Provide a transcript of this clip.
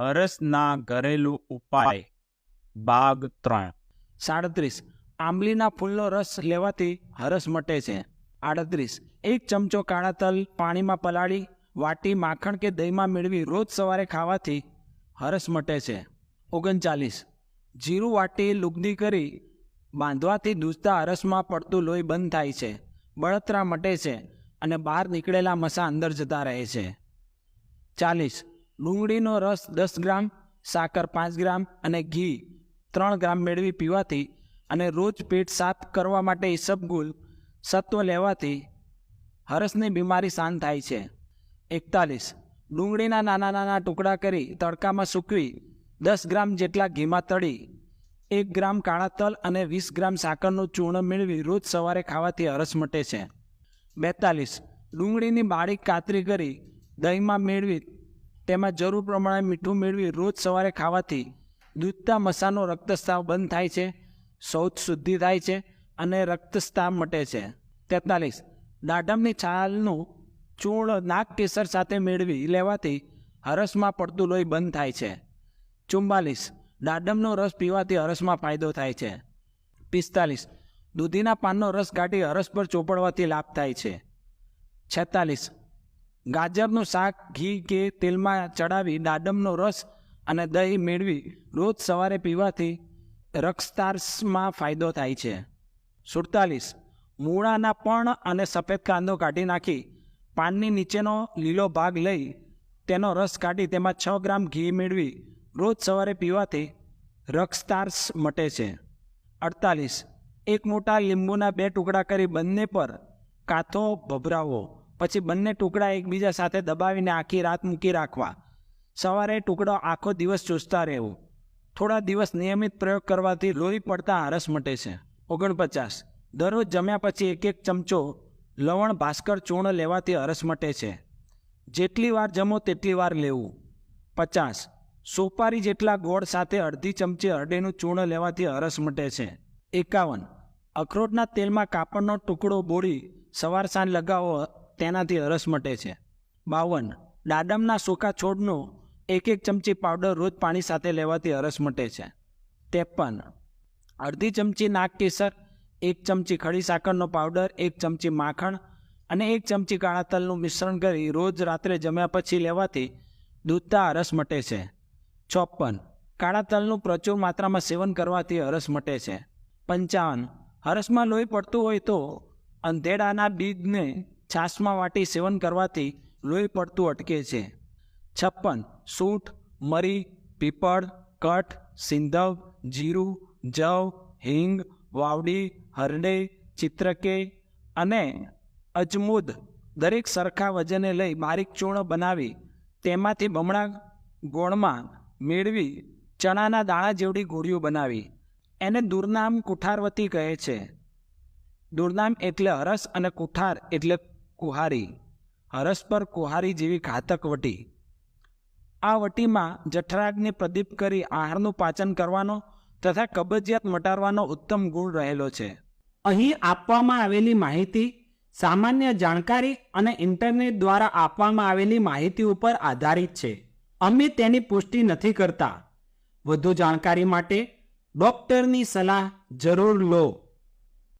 હરસના ઘરેલું ઉપાય. બાગ ત્રણ. સાડત્રીસ. આંબલીના ફૂલનો રસ લેવાથી હરસ મટે છે. આડત્રીસ. એક ચમચો કાળા તલ પાણીમાં પલાળી, વાટી, માખણ કે દહીંમાં મેળવી રોજ સવારે ખાવાથી હરસ મટે છે. ઓગણચાલીસ. જીરું વાટી લુગદી કરી બાંધવાથી દૂધતા હરસમાં પડતું લોહી બંધ થાય છે. બળતરા મટે છે અને બહાર નીકળેલા મસા અંદર જતા રહે છે. ચાલીસ. ડુંગળીનો રસ દસ ગ્રામ, સાકર પાંચ ગ્રામ અને ઘી ત્રણ ગ્રામ મેળવી પીવાથી અને રોજ પેટ સાફ કરવા માટે ઈસબગુલ સત્વ લેવાથી હરસની બીમારી શાંત થાય છે. એકતાલીસ. ડુંગળીના નાના નાના ટુકડા કરી તડકામાં સૂકવી દસ ગ્રામ જેટલા ઘીમાં તળી, એક ગ્રામ કાળા તલ અને વીસ ગ્રામ સાકરનું ચૂર્ણ મેળવી રોજ સવારે ખાવાથી હરસ મટે છે. બેતાલીસ. ડુંગળીની બારીક કાતરી કરી દહીંમાં મેળવી તેમાં જરૂર પ્રમાણે મીઠું મેળવી રોજ સવારે ખાવાથી દૂધતા મસાનો રક્તસ્રાવ બંધ થાય છે, શૌચ શુદ્ધિ થાય છે અને રક્તસ્રાવ મટે છે. તેતાલીસ. દાડમની છાલનું ચૂર્ણ નાક કેસર સાથે મેળવી લેવાથી હરસમાં પડતું લોહી બંધ થાય છે. ચુમ્બાલીસ દાડમનો રસ પીવાથી હરસમાં ફાયદો થાય છે. પિસ્તાલીસ. દૂધીના પાનનો રસ કાઢી હરસ પર ચોપડવાથી લાભ થાય છે. છેતાલીસ. ગાજરનું શાક ઘી કે તેલમાં ચડાવી દાડમનો રસ અને દહીં મેળવી રોજ સવારે પીવાથી રક્તસ્રાવમાં ફાયદો થાય છે. સુડતાલીસ. મૂળાના પણ અને સફેદ કાંદો કાઢી નાખી, પાનની નીચેનો લીલો ભાગ લઈ તેનો રસ કાઢી તેમાં છ ગ્રામ ઘી મેળવી રોજ સવારે પીવાથી રક્તસ્રાવ મટે છે. અડતાલીસ. એક મોટા લીંબુના બે ટુકડા કરી બંને પર કાથો ભભરાવો. પછી બંને ટુકડા એકબીજા સાથે દબાવીને આખી રાત મૂકી રાખવા. સવારે ટુકડો આખો દિવસ ચૂસતા રહેવું. થોડા દિવસ નિયમિત પ્રયોગ કરવાથી લોહી પડતા આરસ મટે છે. ઓગણપચાસ. દરરોજ જમ્યા પછી એક એક ચમચો લવણ ભાસ્કર ચૂર્ણ લેવાથી અરસ મટે છે. જેટલી વાર જમો તેટલી વાર લેવું. પચાસ. સોપારી જેટલા ગોળ સાથે અડધી ચમચી અરડીનું ચૂર્ણ લેવાથી અરસ મટે છે. એકાવન. અખરોટના તેલમાં કાપડનો ટુકડો બોળી સવાર સાંજ લગાવો તેનાથી અરસ મટે છે. બાવન. દાડમના સૂકા છોડનો એક એક ચમચી પાવડર રોજ પાણી સાથે લેવાથી અરસ મટે છે. ત્રેપન. અડધી ચમચી નાક કેસર, એક ચમચી ખડી સાકરનો પાવડર, એક ચમચી માખણ અને એક ચમચી કાળા તલનું મિશ્રણ કરી રોજ રાત્રે જમ્યા પછી લેવાથી દૂધતા અરસ મટે છે. ચોપન. કાળા તલનું પ્રચુર માત્રામાં સેવન કરવાથી હરસ મટે છે. પંચાવન. હરસમાં લોહી પડતું હોય તો અંધેડાના બીજને છાશમાં વાટી સેવન કરવાથી લોહી પડતું અટકે છે. છપ્પન, સૂંઠ, મરી, પીપળ, કઠ, સિંધવ, જીરું, જવ, હિંગ, વાવડી, હરડે, ચિત્રકે અને અજમુદ દરેક સરખા વજને લઈ બારીક ચૂર્ણ બનાવી તેમાંથી બમણા ગોળમાં મેળવી ચણાના દાણા જેવડી ગોળીઓ બનાવી. એને દુર્નામ કુઠારવતી કહે છે. દુર્નામ એટલે હરસ અને કુઠાર એટલે કુહારી, હરસ પર કુહારી જેવી ઘાતક વટી. આ વટીમાં જઠરાગ્નિ પ્રદીપ કરી આહારનું પાચન કરવાનો તથા કબજિયાત મટાડવાનો ઉત્તમ ગુણ રહેલો છે. અહીં આપવામાં આવેલી માહિતી સામાન્ય જાણકારી અને ઇન્ટરનેટ દ્વારા આપવામાં આવેલી માહિતી ઉપર આધારિત છે. અમે તેની પુષ્ટિ નથી કરતા. વધુ જાણકારી માટે ડોક્ટરની સલાહ જરૂર લો.